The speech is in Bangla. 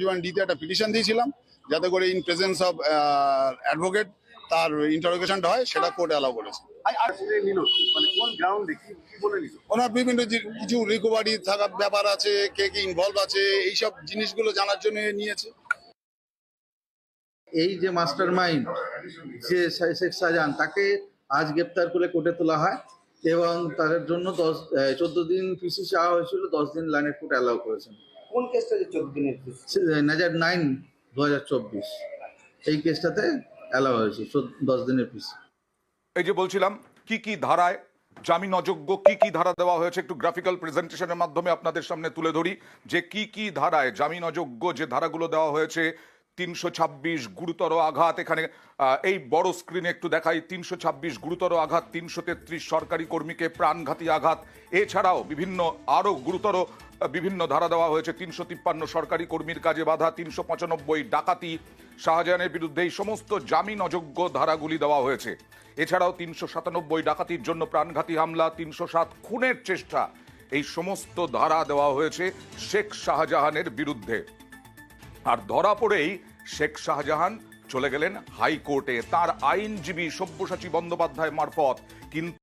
টোয়েন্টি ডিতে একটা পিটিশন দিয়েছিলাম যাতে করে ইন প্রেজেন্স অফ অ্যাডভোকেট তার ইন্টারোগেশনটা হয় সেটা কোর্ট অ্যালাউ করেছে। আর আজকে নিল? মানে কোন গ্রাউন্ডে কি কি বলে নিল? ওনার বিভিন্ন কিছু রিকভারি থাকার ব্যাপার আছে কে কি ইনভলভ আছে এইসব জিনিসগুলো জানার জন্য নিয়েছে। এই যে মাস্টার মাইন্ড যে শেখ শাহজাহান তাকে আজ গ্রেপ্তার করে কোর্টে তোলা হয় এবং তাদের জন্য দশ চোদ্দ দিন পিসি চাওয়া হয়েছিল দশ দিন লাইনের কোর্ট অ্যালাউ করেছেন। কোন কেসটা যে চোদ্দ দিনের নাজার নাইন দু হাজার চব্বিশ। এই কেসটাতে অ্যালাউ হয়েছে দশ দিনের পিস এই যে বলছিলাম কি কি ধারায় জামিন অযোগ্য কি কি ধারা দেওয়া হয়েছে একটু গ্রাফিক্যাল প্রেজেন্টেশনের মাধ্যমে আপনাদের সামনে তুলে ধরি যে কি কি ধারায় জামিন অযোগ্য যে ধারাগুলো দেওয়া হয়েছে তিনশো ছাব্বিশ গুরুতর আঘাত এখানে এই বড় স্ক্রিনে একটু দেখাই, তিনশো ছাব্বিশ গুরুতর আঘাত, তিনশো তেত্রিশ সরকারি কর্মীকে প্রাণঘাতী আঘাত। এছাড়াও বিভিন্ন, আরও গুরুতর বিভিন্ন ধারা দেওয়া হয়েছে, তিনশো তিপ্পান্ন সরকারি কর্মীর কাজে বাধা, তিনশো পঁচানব্বই ডাকাতি, শাহজাহানের বিরুদ্ধে এই সমস্ত জামিন অযোগ্য ধারাগুলি দেওয়া হয়েছে। এছাড়াও তিনশো সাতানব্বই ডাকাতির জন্য প্রাণঘাতী হামলা, তিনশো সাত খুনের চেষ্টা, এই সমস্ত ধারা দেওয়া হয়েছে শেখ শাহজাহানের বিরুদ্ধে। আর ধরা পড়েই শেখ শাহজাহান চলে গেলেন হাইকোর্টে। তার আইনজীবী সব্যসাচী বন্দ্যোপাধ্যায় মারফত কিন্তু